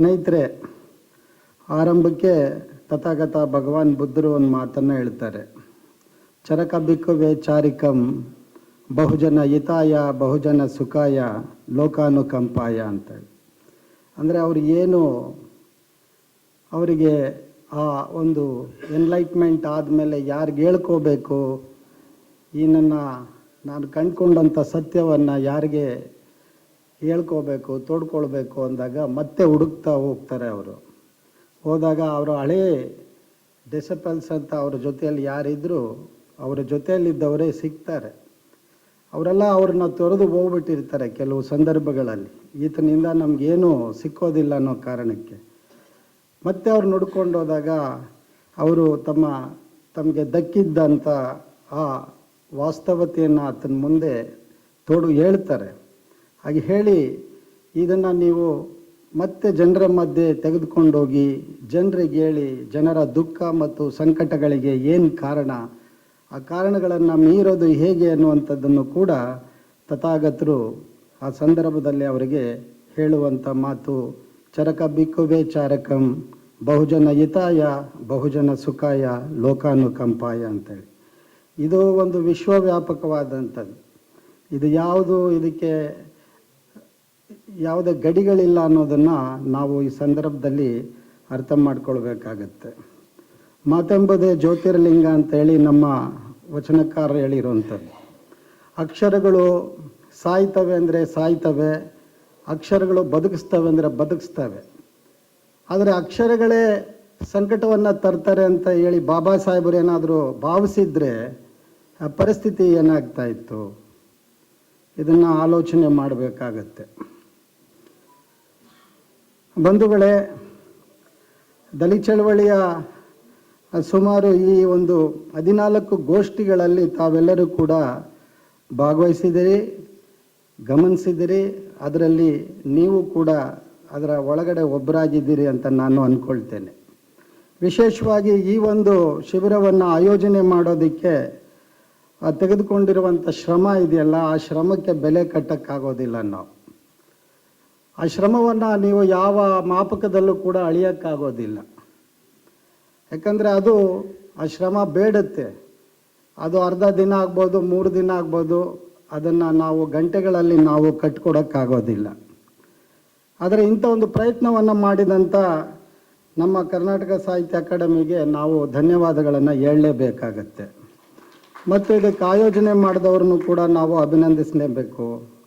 ಸ್ನೇಹಿತರೆ, ಆರಂಭಕ್ಕೆ ತಥಾಗತ ಭಗವಾನ್ ಬುದ್ಧರು ಒಂದು ಮಾತನ್ನು ಹೇಳ್ತಾರೆ. ಚರಕ ಬಿಕ್ಕು ಚಾರಿಕಂ, ಬಹುಜನ ಹಿತಾಯ, ಬಹುಜನ ಸುಖಾಯ ಲೋಕಾನುಕಂಪಾಯ ಅಂತೇಳಿ. ಅಂದರೆ ಅವರು ಏನು ಅವರಿಗೆ ಆ ಒಂದು ಎನ್ಲೈಟ್ಮೆಂಟ್ ಆದಮೇಲೆ ಯಾರಿಗೆ ಹೇಳ್ಕೋಬೇಕು, ಈ ನನ್ನ ನಾನು ಕಂಡುಕೊಂಡಂಥ ಸತ್ಯವನ್ನು ಯಾರಿಗೆ ಹೇಳ್ಕೋಬೇಕು, ತೋಡ್ಕೊಳ್ಬೇಕು ಅಂದಾಗ ಮತ್ತೆ ಹುಡುಕ್ತಾ ಹೋಗ್ತಾರೆ ಅವರು. ಹೋದಾಗ ಅವರು ಹಳೇ ಡಿಸಪಲ್ಸ್ ಅಂತ ಅವ್ರ ಜೊತೆಯಲ್ಲಿ ಯಾರಿದ್ರು ಅವರ ಜೊತೆಯಲ್ಲಿದ್ದವರೇ ಸಿಗ್ತಾರೆ. ಅವರೆಲ್ಲ ಅವ್ರನ್ನ ತೊರೆದು ಹೋಗ್ಬಿಟ್ಟಿರ್ತಾರೆ ಕೆಲವು ಸಂದರ್ಭಗಳಲ್ಲಿ. ಈತನಿಂದ ನಮಗೇನು ಸಿಕ್ಕೋದಿಲ್ಲ ಅನ್ನೋ ಕಾರಣಕ್ಕೆ. ಮತ್ತೆ ಅವ್ರು ನೋಡ್ಕೊಂಡು ಹೋದಾಗ ಅವರು ತಮ್ಮ ತಮಗೆ ದಕ್ಕಿದ್ದಂಥ ಆ ವಾಸ್ತವತೆಯನ್ನು ಆತನ ಮುಂದೆ ತೋಡು ಹೇಳ್ತಾರೆ. ಹಾಗೆ ಹೇಳಿ ಇದನ್ನು ನೀವು ಮತ್ತೆ ಜನರ ಮಧ್ಯೆ ತೆಗೆದುಕೊಂಡೋಗಿ, ಜನರಿಗೆ ಹೇಳಿ ಜನರ ದುಃಖ ಮತ್ತು ಸಂಕಟಗಳಿಗೆ ಏನು ಕಾರಣ, ಆ ಕಾರಣಗಳನ್ನು ಮೀರೋದು ಹೇಗೆ ಅನ್ನುವಂಥದ್ದನ್ನು ಕೂಡ ತಥಾಗತರು ಆ ಸಂದರ್ಭದಲ್ಲಿ ಅವರಿಗೆ ಹೇಳುವಂಥ ಮಾತು, ಚರಕ ಬಿಕ್ಕುವೆ ಚಾರಕಂ, ಬಹುಜನ ಹಿತಾಯ, ಬಹುಜನ ಸುಖಾಯ, ಲೋಕಾನುಕಂಪಾಯ ಅಂತೇಳಿ. ಇದು ಒಂದು ವಿಶ್ವವ್ಯಾಪಕವಾದಂಥದ್ದು. ಇದು ಯಾವುದು ಇದಕ್ಕೆ ಯಾವುದೇ ಗಡಿಗಳಿಲ್ಲ ಅನ್ನೋದನ್ನು ನಾವು ಈ ಸಂದರ್ಭದಲ್ಲಿ ಅರ್ಥ ಮಾಡ್ಕೊಳ್ಬೇಕಾಗತ್ತೆ. ಮಾತೆಂಬುದೇ ಜ್ಯೋತಿರ್ಲಿಂಗ ಅಂತ ಹೇಳಿ ನಮ್ಮ ವಚನಕಾರ ಹೇಳಿರುವಂಥದ್ದು. ಅಕ್ಷರಗಳು ಸಾಯ್ತವೆ ಅಂದರೆ ಸಾಯ್ತವೆ, ಅಕ್ಷರಗಳು ಬದುಕಿಸ್ತವೆ ಅಂದರೆ ಬದುಕಿಸ್ತವೆ. ಆದರೆ ಅಕ್ಷರಗಳೇ ಸಂಕಟವನ್ನು ತರ್ತಾರೆ ಅಂತ ಹೇಳಿ ಬಾಬಾ ಸಾಹೇಬರು ಏನಾದರೂ ಭಾವಿಸಿದ್ರೆ ಪರಿಸ್ಥಿತಿ ಏನಾಗ್ತಾ ಇತ್ತು? ಇದನ್ನು ಆಲೋಚನೆ ಮಾಡಬೇಕಾಗತ್ತೆ. ಬಂಧುಗಳೇ, ದಲಿತ ಚಳವಳಿಯ ಸುಮಾರು ಈ ಒಂದು ಹದಿನಾಲ್ಕು ಗೋಷ್ಠಿಗಳಲ್ಲಿ ತಾವೆಲ್ಲರೂ ಕೂಡ ಭಾಗವಹಿಸಿದಿರಿ, ಗಮನಿಸಿದಿರಿ, ಅದರಲ್ಲಿ ನೀವು ಕೂಡ ಅದರ ಒಳಗಡೆ ಒಬ್ಬರಾಗಿದ್ದೀರಿ ಅಂತ ನಾನು ಅಂದ್ಕೊಳ್ತೇನೆ. ವಿಶೇಷವಾಗಿ ಈ ಒಂದು ಶಿಬಿರವನ್ನು ಆಯೋಜನೆ ಮಾಡೋದಕ್ಕೆ ತೆಗೆದುಕೊಂಡಿರುವಂಥ ಶ್ರಮ ಇದೆಯಲ್ಲ, ಆ ಶ್ರಮಕ್ಕೆ ಬೆಲೆ ಕಟ್ಟಕ್ಕಾಗೋದಿಲ್ಲ ನಾವು. ಆ ಶ್ರಮವನ್ನು ನೀವು ಯಾವ ಮಾಪಕದಲ್ಲೂ ಕೂಡ ಅಳಿಯೋಕ್ಕಾಗೋದಿಲ್ಲ. ಯಾಕಂದರೆ ಅದು ಆ ಶ್ರಮ ಬೇಡುತ್ತೆ. ಅದು ಅರ್ಧ ದಿನ ಆಗ್ಬೋದು, ಮೂರು ದಿನ ಆಗ್ಬೋದು, ಅದನ್ನು ನಾವು ಗಂಟೆಗಳಲ್ಲಿ ನಾವು ಕಟ್ಕೊಡೋಕ್ಕಾಗೋದಿಲ್ಲ. ಆದರೆ ಇಂಥ ಒಂದು ಪ್ರಯತ್ನವನ್ನು ಮಾಡಿದಂಥ ನಮ್ಮ ಕರ್ನಾಟಕ ಸಾಹಿತ್ಯ ಅಕಾಡೆಮಿಗೆ ನಾವು ಧನ್ಯವಾದಗಳನ್ನು ಹೇಳಲೇಬೇಕಾಗತ್ತೆ. ಮತ್ತು ಇದಕ್ಕೆ ಆಯೋಜನೆ ಮಾಡಿದವ್ರನ್ನು ಕೂಡ ನಾವು ಅಭಿನಂದಿಸಲೇಬೇಕು.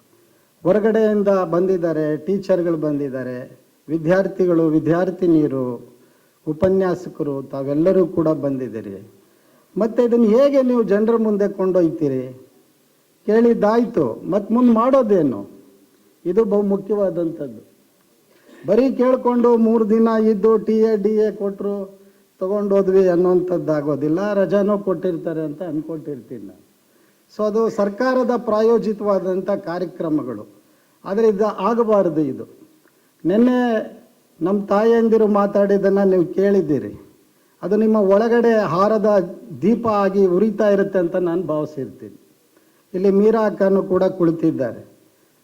ಹೊರಗಡೆಯಿಂದ ಬಂದಿದ್ದಾರೆ, ಟೀಚರ್ಗಳು ಬಂದಿದ್ದಾರೆ, ವಿದ್ಯಾರ್ಥಿಗಳು, ವಿದ್ಯಾರ್ಥಿನಿಯರು, ಉಪನ್ಯಾಸಕರು, ತಾವೆಲ್ಲರೂ ಕೂಡ ಬಂದಿದ್ದೀರಿ. ಮತ್ತು ಇದನ್ನು ಹೇಗೆ ನೀವು ಜನರ ಮುಂದೆ ಕೊಂಡೊಯ್ತೀರಿ? ಕೇಳಿದ್ದಾಯಿತು ಮತ್ತು ಮುಂದೆ ಮಾಡೋದೇನು? ಇದು ಬಹು ಮುಖ್ಯವಾದಂಥದ್ದು. ಬರೀ ಕೇಳಿಕೊಂಡು ಮೂರು ದಿನ ಇದ್ದು ಟಿ ಎ, ಡಿ ಎ ಕೊಟ್ಟರು ತೊಗೊಂಡೋದ್ವಿ ಅನ್ನೋಂಥದ್ದಾಗೋದಿಲ್ಲ, ರಜಾನೂ ಕೊಟ್ಟಿರ್ತಾರೆ ಅಂತ ಅಂದ್ಕೊಟ್ಟಿರ್ತೀನಿ ನಾನು. ಸೊ ಅದು ಸರ್ಕಾರದ ಪ್ರಾಯೋಜಿತವಾದಂಥ ಕಾರ್ಯಕ್ರಮಗಳು. ಆದರೆ ಇದು ಆಗಬಾರದು ಇದು. ನಿನ್ನೆ ನಮ್ಮ ತಾಯಿಯಂದಿರು ಮಾತಾಡಿದ್ದನ್ನು ನೀವು ಕೇಳಿದ್ದೀರಿ. ಅದು ನಿಮ್ಮ ಒಳಗಡೆ ಹಾರದ ದೀಪ ಆಗಿ ಉರಿತಾ ಇರುತ್ತೆ ಅಂತ ನಾನು ಭಾವಿಸಿರ್ತೀನಿ. ಇಲ್ಲಿ ಮೀರಾ ಅಕ್ಕನೂ ಕೂಡ ಕುಳಿತಿದ್ದಾರೆ.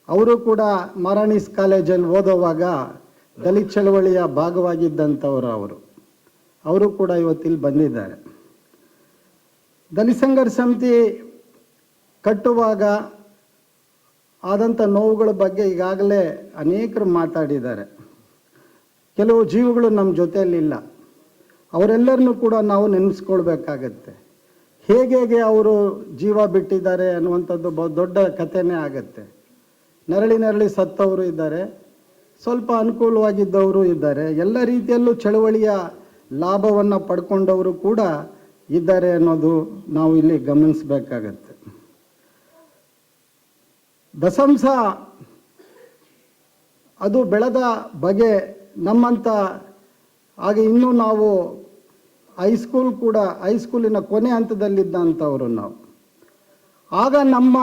ಅವರು ಕೂಡ ಮಾರಾಣಿಸ್ ಕಾಲೇಜಲ್ಲಿ ಓದೋವಾಗ ದಲಿತ ಚಳವಳಿಯ ಭಾಗವಾಗಿದ್ದಂಥವರು ಅವರು. ಅವರು ಕೂಡ ಇವತ್ತಿಲ್ಲಿ ಬಂದಿದ್ದಾರೆ. ದಲಿತ ಸಂಘರ್ಷ ಸಮಿತಿ ಕಟ್ಟುವಾಗ ಆದಂಥ ನೋವುಗಳ ಬಗ್ಗೆ ಈಗಾಗಲೇ ಅನೇಕರು ಮಾತಾಡಿದ್ದಾರೆ. ಕೆಲವು ಜೀವಗಳು ನಮ್ಮ ಜೊತೆಯಲ್ಲಿಲ್ಲ ಅವರೆಲ್ಲರನ್ನೂ ಕೂಡ ನಾವು ನೆನೆಸ್ಕೊಳ್ಬೇಕಾಗತ್ತೆ. ಹೇಗೆ ಹೇಗೆ ಅವರು ಜೀವ ಬಿಟ್ಟಿದ್ದಾರೆ ಅನ್ನುವಂಥದ್ದು ಬಹು ದೊಡ್ಡ ಕಥೆನೇ ಆಗತ್ತೆ. ನರಳಿ ನರಳಿ ಸತ್ತವರು ಇದ್ದಾರೆ. ಸ್ವಲ್ಪ ಅನುಕೂಲವಾಗಿದ್ದವರು ಇದ್ದಾರೆ. ಎಲ್ಲ ರೀತಿಯಲ್ಲೂ ಚಳವಳಿಯ ಲಾಭವನ್ನು ಪಡ್ಕೊಂಡವರು ಕೂಡ ಇದ್ದಾರೆ ಅನ್ನೋದು ನಾವು ಇಲ್ಲಿ ಗಮನಿಸಬೇಕಾಗತ್ತೆ. ದಸಂಸ ಅದು ಬೆಳೆದ ಬಗೆ ನಮ್ಮಂಥ ಹಾಗೆ ಇನ್ನೂ ನಾವು ಹೈಸ್ಕೂಲ್ ಕೂಡ ಹೈಸ್ಕೂಲಿನ ಕೊನೆ ಹಂತದಲ್ಲಿದ್ದಂಥವರು ನಾವು. ಆಗ ನಮ್ಮ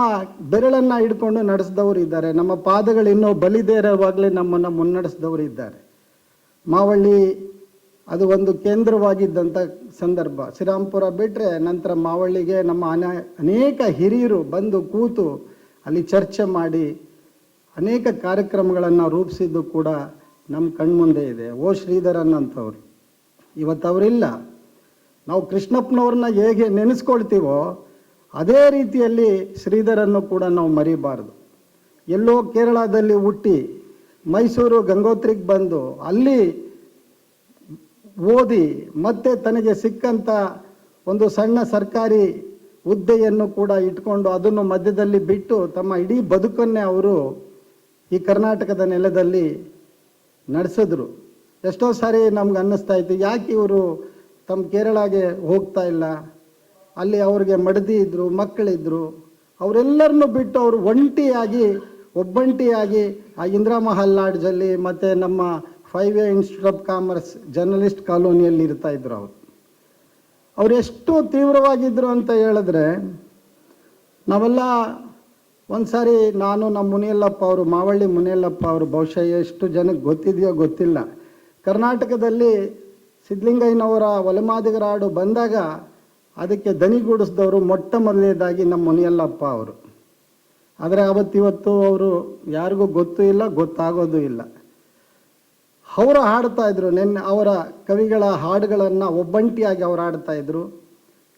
ಬೆರಳನ್ನು ಹಿಡ್ಕೊಂಡು ನಡೆಸಿದವರು ಇದ್ದಾರೆ. ನಮ್ಮ ಪಾದಗಳು ಇನ್ನೂ ಬಲಿದೇರವಾಗಲೇ ನಮ್ಮನ್ನು ಮುನ್ನಡೆಸಿದವರು ಇದ್ದಾರೆ. ಮಾವಳ್ಳಿ, ಅದು ಒಂದು ಕೇಂದ್ರವಾಗಿದ್ದಂಥ ಸಂದರ್ಭ. ಶ್ರೀರಾಮ್ಪುರ ಬಿಟ್ಟರೆ ನಂತರ ಮಾವಳ್ಳಿಗೆ ನಮ್ಮ ಅನ, ಅನೇಕ ಹಿರಿಯರು ಬಂದು ಕೂತು ಅಲ್ಲಿ ಚರ್ಚೆ ಮಾಡಿ ಅನೇಕ ಕಾರ್ಯಕ್ರಮಗಳನ್ನು ರೂಪಿಸಿದ್ದು ಕೂಡ ನಮ್ಮ ಕಣ್ಮುಂದೆ ಇದೆ. ಓ ಶ್ರೀಧರನ್ ಅಂತವ್ರು ಇವತ್ತು ಅವರಿಲ್ಲ. ನಾವು ಕೃಷ್ಣಪ್ಪನವ್ರನ್ನ ಹೇಗೆ ನೆನೆಸ್ಕೊಳ್ತೀವೋ ಅದೇ ರೀತಿಯಲ್ಲಿ ಶ್ರೀಧರನ್ನು ಕೂಡ ನಾವು ಮರಿಬಾರ್ದು. ಎಲ್ಲೋ ಕೇರಳದಲ್ಲಿ ಹುಟ್ಟಿ ಮೈಸೂರು ಗಂಗೋತ್ರಿಗೆ ಬಂದು ಅಲ್ಲಿ ಓದಿ ಮತ್ತೆ ತನಗೆ ಸಿಕ್ಕಂಥ ಒಂದು ಸಣ್ಣ ಸರ್ಕಾರಿ ಹುದ್ದೆಯನ್ನು ಕೂಡ ಇಟ್ಕೊಂಡು ಅದನ್ನು ಮಧ್ಯದಲ್ಲಿ ಬಿಟ್ಟು ತಮ್ಮ ಇಡೀ ಬದುಕನ್ನೇ ಅವರು ಈ ಕರ್ನಾಟಕದ ನೆಲದಲ್ಲಿ ನಡೆಸಿದ್ರು. ಎಷ್ಟೋ ಸಾರಿ ನಮ್ಗೆ ಅನ್ನಿಸ್ತಾ ಇತ್ತು, ಯಾಕೆ ಇವರು ತಮ್ಮ ಕೇರಳಗೆ ಹೋಗ್ತಾ ಇಲ್ಲ? ಅಲ್ಲಿ ಅವ್ರಿಗೆ ಮಡದಿ ಇದ್ರು, ಮಕ್ಕಳಿದ್ರು, ಅವರೆಲ್ಲರನ್ನು ಬಿಟ್ಟು ಅವರು ಒಂಟಿಯಾಗಿ, ಒಬ್ಬಂಟಿಯಾಗಿ ಆ ಇಂದಿರಾ ಮಹಲ್ ಲಾಡ್ಜಲ್ಲಿ ಮತ್ತು ನಮ್ಮ five A institute of commerce journalist ಕಾಲೋನಿಯಲ್ಲಿ ಇರ್ತಾ ಇದ್ರು ಅವರು. ಅವ್ರು ಎಷ್ಟು ತೀವ್ರವಾಗಿದ್ದರು ಅಂತ ಹೇಳಿದ್ರೆ ನಾವೆಲ್ಲ ಒಂದು ಸಾರಿ ನಾನು ನಮ್ಮ ಮುನಿಯಲ್ಲಪ್ಪ ಅವರು, ಮಾವಳ್ಳಿ ಮುನಿಯಲ್ಲಪ್ಪ ಅವರು ಬಹುಶಃ ಎಷ್ಟು ಜನಕ್ಕೆ ಗೊತ್ತಿದೆಯೋ ಗೊತ್ತಿಲ್ಲ. ಕರ್ನಾಟಕದಲ್ಲಿ ಸಿದ್ಧಲಿಂಗಯ್ಯನವರ ಒಲೆಮಾದಿಗರಾಡು ಬಂದಾಗ ಅದಕ್ಕೆ ದನಿಗೂಡಿಸಿದವರು ಮೊಟ್ಟ ಮೊದಲನೇದಾಗಿ ನಮ್ಮ ಮುನಿಯಲ್ಲಪ್ಪ ಅವರು. ಆದರೆ ಅವತ್ತಿವತ್ತು ಅವರು ಯಾರಿಗೂ ಗೊತ್ತೂ ಇಲ್ಲ, ಗೊತ್ತಾಗೋದು ಇಲ್ಲ. ಅವರು ಹಾಡ್ತಾ ಇದ್ರು. ನೆನ್ನೆ ಅವರ ಕವಿಗಳ ಹಾಡುಗಳನ್ನು ಒಬ್ಬಂಟಿಯಾಗಿ ಅವರು ಹಾಡ್ತಾ ಇದ್ರು.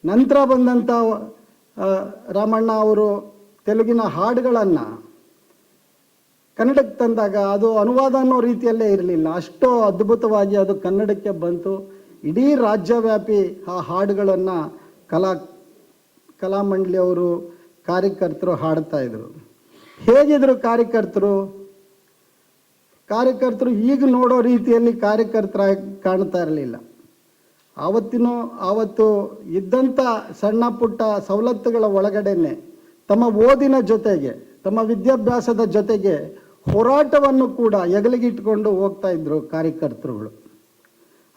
ನಂತರ ಬಂದಂಥ ರಾಮಣ್ಣ ಅವರು ತೆಲುಗಿನ ಹಾಡುಗಳನ್ನು ಕನ್ನಡಕ್ಕೆ ತಂದಾಗ ಅದು ಅನುವಾದ ಅನ್ನೋ ರೀತಿಯಲ್ಲೇ ಇರಲಿಲ್ಲ. ಅಷ್ಟು ಅದ್ಭುತವಾಗಿ ಅದು ಕನ್ನಡಕ್ಕೆ ಬಂತು. ಇಡೀ ರಾಜ್ಯವ್ಯಾಪಿ ಆ ಹಾಡುಗಳನ್ನು ಕಲಾ ಕಲಾಮಂಡಳಿಯವರು ಕಾರ್ಯಕರ್ತರು ಹಾಡ್ತಾ ಇದ್ರು. ಹೇಗಿದ್ರು ಕಾರ್ಯಕರ್ತರು? ಕಾರ್ಯಕರ್ತರು ಈಗ ನೋಡೋ ರೀತಿಯಲ್ಲಿ ಕಾರ್ಯಕರ್ತರಾಗಿ ಕಾಣ್ತಾ ಇರಲಿಲ್ಲ. ಆವತ್ತಿನೂ, ಆವತ್ತು ಇದ್ದಂಥ ಸಣ್ಣ ಪುಟ್ಟ ಸವಲತ್ತುಗಳ ಒಳಗಡೆನೆ ತಮ್ಮ ಓದಿನ ಜೊತೆಗೆ, ತಮ್ಮ ವಿದ್ಯಾಭ್ಯಾಸದ ಜೊತೆಗೆ ಹೋರಾಟವನ್ನು ಕೂಡ ಹೆಗಲಿಗಿಟ್ಕೊಂಡು ಹೋಗ್ತಾ ಇದ್ದರು ಕಾರ್ಯಕರ್ತರುಗಳು.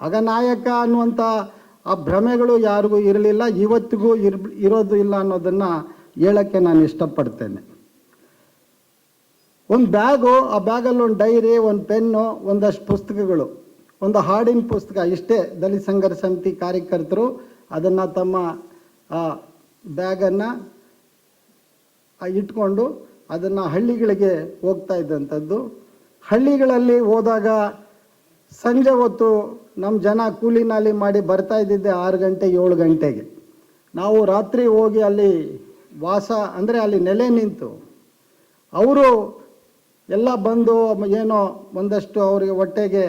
ಆಗ ನಾಯಕ ಅನ್ನುವಂಥ ಆ ಭ್ರಮೆಗಳು ಯಾರಿಗೂ ಇರಲಿಲ್ಲ, ಇವತ್ತಿಗೂ ಇರ್, ಇರೋದು ಇಲ್ಲ ಅನ್ನೋದನ್ನು ಹೇಳೋಕ್ಕೆ ನಾನು ಇಷ್ಟಪಡ್ತೇನೆ. ಒಂದು ಬ್ಯಾಗು, ಆ ಬ್ಯಾಗಲ್ಲಿ ಒಂದು ಡೈರಿ, ಒಂದು ಪೆನ್ನು, ಒಂದಷ್ಟು ಪುಸ್ತಕಗಳು. ಒಂದು ಹಾಡಿನ ಪುಸ್ತಕ ಇಷ್ಟೇ, ದಲಿತ ಸಂಘರ್ಷ ಸಮಿತಿ ಕಾರ್ಯಕರ್ತರು ಅದನ್ನು ತಮ್ಮ, ಆ, ಬ್ಯಾಗನ್ನು ಇಟ್ಕೊಂಡು ಅದನ್ನು ಹಳ್ಳಿಗಳಿಗೆ ಹೋಗ್ತಾ ಇದ್ದಂಥದ್ದು. ಹಳ್ಳಿಗಳಲ್ಲಿ ಹೋದಾಗ ಸಂಜೆ ಹೊತ್ತು ನಮ್ಮ ಜನ ಕೂಲಿ ನಾಲಿ ಮಾಡಿ ಬರ್ತಾ ಇದ್ದಿದ್ದೆ ಆರು ಗಂಟೆ, ಏಳು ಗಂಟೆಗೆ. ನಾವು ರಾತ್ರಿ ಹೋಗಿ ಅಲ್ಲಿ ವಾಸ, ಅಂದರೆ ಅಲ್ಲಿ ನೆಲೆ ನಿಂತು. ಅವರು ಎಲ್ಲ ಬಂದು ಏನೋ ಒಂದಷ್ಟು ಅವರಿಗೆ ಹೊಟ್ಟೆಗೆ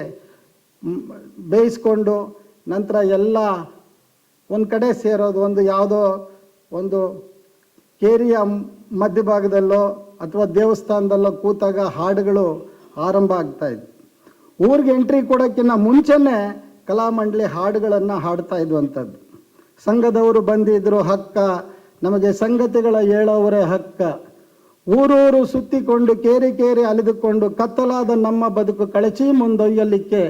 ಬೇಯಿಸ್ಕೊಂಡು ನಂತರ ಎಲ್ಲ ಒಂದು ಕಡೆ ಸೇರೋದು, ಒಂದು ಯಾವುದೋ ಒಂದು ಕೇರಿಯ ಮಧ್ಯಭಾಗದಲ್ಲೋ ಅಥವಾ ದೇವಸ್ಥಾನದಲ್ಲೋ ಕೂತಾಗ ಹಾಡುಗಳು ಆರಂಭ ಆಗ್ತಾ ಇದ್ವು. ಊರಿಗೆ ಎಂಟ್ರಿ ಕೊಡೋಕ್ಕಿಂತ ಮುಂಚೆನೇ ಕಲಾಮಂಡಳಿ ಹಾಡುಗಳನ್ನು ಹಾಡ್ತಾ ಇದ್ವಂಥದ್ದು. ಸಂಘದವರು ಬಂದಿದ್ರು, ಹಕ್ಕ. ನಮಗೆ ಸಂಗತಿಗಳ ಹೇಳೋವರೇ ಹಕ್ಕ. ಊರೂರು ಸುತ್ತಿಕೊಂಡು ಕೇರಿ ಕೇರಿ ಅಲಿದುಕೊಂಡು ಕತ್ತಲಾದ ನಮ್ಮ ಬದುಕು ಕಳಚಿ ಮುಂದೊಯ್ಯಲಿಕ್ಕೆ